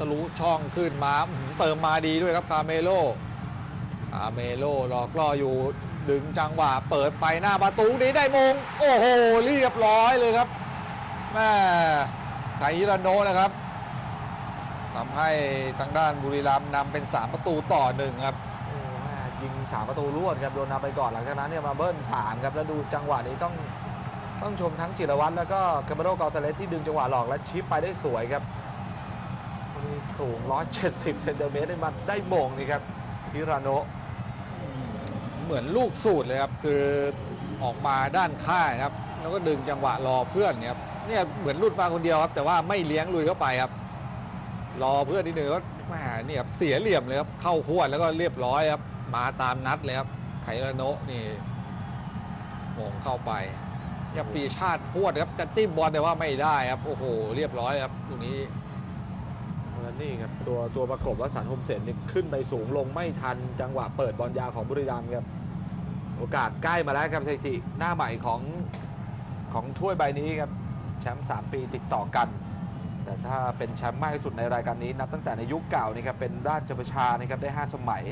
ทะลุช่องขึ้นมาเติมมาดีด้วยครับคาเมโลคาเมโลหลอกล่ออยู่ดึงจังหวะเปิดไปหน้าประตูนี้ได้มง โอ้โหเรียบร้อยเลยครับแม่ไคฮิราโนนะครับทำให้ทางด้านบุรีรัมย์นำเป็น 3 ประตูต่อหนึ่งครับโอ้แม่ยิงสามประตูรวดครับโดนนำไปก่อนหลังจากนั้นเนี่ยมาเบิ้ลสามครับแล้วดูจังหวะนี้ต้องต้องชมทั้งจิรวัตรแล้วก็คาร์มาโดกอลซเลสที่ดึงจังหวะหลอกและชิปไปได้สวยครับีสูง 170 เซนติเมตรได้มาได้โมงนี่ครับฮิราโนะเหมือนลูกสูตรเลยครับ คือออกมาด้านข้างครับ แล้วก็ดึงจังหวะรอเพื่อนเนี่ยครับเนี่ยเหมือนลุดมาคนเดียวครับ แต่ว่าไม่เลี้ยงลุยเข้าไปครับ รอเพื่อนนิดนึงก็แหมเนี่ยครับเสียเหลี่ยมเลยครับ เข้าพวดแล้วก็เรียบร้อยครับ มาตามนัดเลยครับ ไคราโนะนี่โมงเข้าไปเนี่ยปีชาติพวดครับจะจิ้มบอลแต่ว่าไม่ได้ครับ โอ้โห เรียบร้อยครับตรงนี้ แล้วนี่ครับตัวตัวประกบวสันโฮมเซนนี่ขึ้นไปสูงลงไม่ทันจังหวะเปิดบอลยาวของบุรีรัมย์ครับโอกาสใกล้มาแล้วครับสถิติหน้าใหม่ของของถ้วยใบนี้ครับแชมป์3ปีติดต่อกัน แต่ถ้าเป็นแชมป์มากที่สุดในรายการนี้นับตั้งแต่ในยุคเก่านี่ครับเป็นราชประชานะครับได้ 5 สมัย